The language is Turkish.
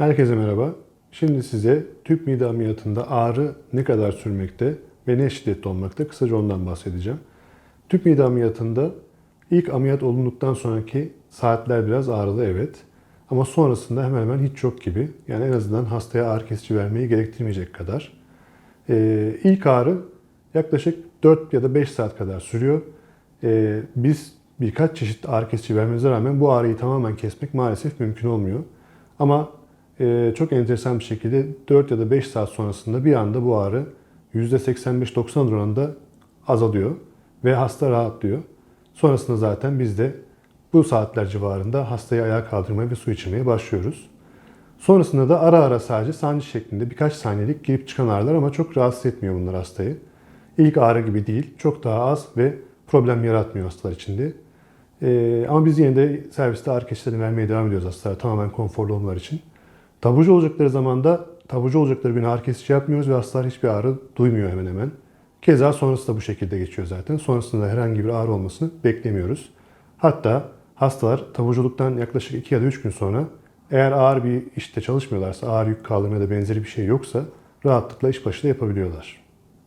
Herkese merhaba. Şimdi size tüp mide ameliyatında ağrı ne kadar sürmekte ve ne şiddetli olmakta kısaca ondan bahsedeceğim. Tüp mide ameliyatında ilk ameliyat olunduktan sonraki saatler biraz ağrılı evet. Ama sonrasında hemen hemen hiç yok gibi. Yani en azından hastaya ağrı kesici vermeyi gerektirmeyecek kadar. Ee, ilk ağrı yaklaşık 4 ya da 5 saat kadar sürüyor. Ee, biz birkaç çeşit ağrı kesici vermemize rağmen bu ağrıyı tamamen kesmek maalesef mümkün olmuyor. Ama çok enteresan bir şekilde 4 ya da 5 saat sonrasında bir anda bu ağrı %85-90 oranında azalıyor ve hasta rahatlıyor. Sonrasında zaten biz de bu saatler civarında hastayı ayağa kaldırmaya ve su içirmeye başlıyoruz. Sonrasında da ara ara sadece sancı şeklinde birkaç saniyelik girip çıkan ağrılar ama çok rahatsız etmiyor bunlar hastayı. İlk ağrı gibi değil, çok daha az ve problem yaratmıyor hastalar içinde. Ee, ama biz yine de serviste ağrı kesicilerini vermeye devam ediyoruz hastalara tamamen konforlu olmaları için. Taburcu olacakları zaman da taburcu olacakları gün ağrı kesici yapmıyoruz ve hastalar hiçbir ağrı duymuyor hemen hemen. Keza sonrası da bu şekilde geçiyor zaten. Sonrasında herhangi bir ağrı olmasını beklemiyoruz. Hatta hastalar taburculuktan yaklaşık 2 ya da 3 gün sonra eğer ağır bir işte çalışmıyorlarsa, ağır yük kaldırma da benzeri bir şey yoksa rahatlıkla iş başı da yapabiliyorlar.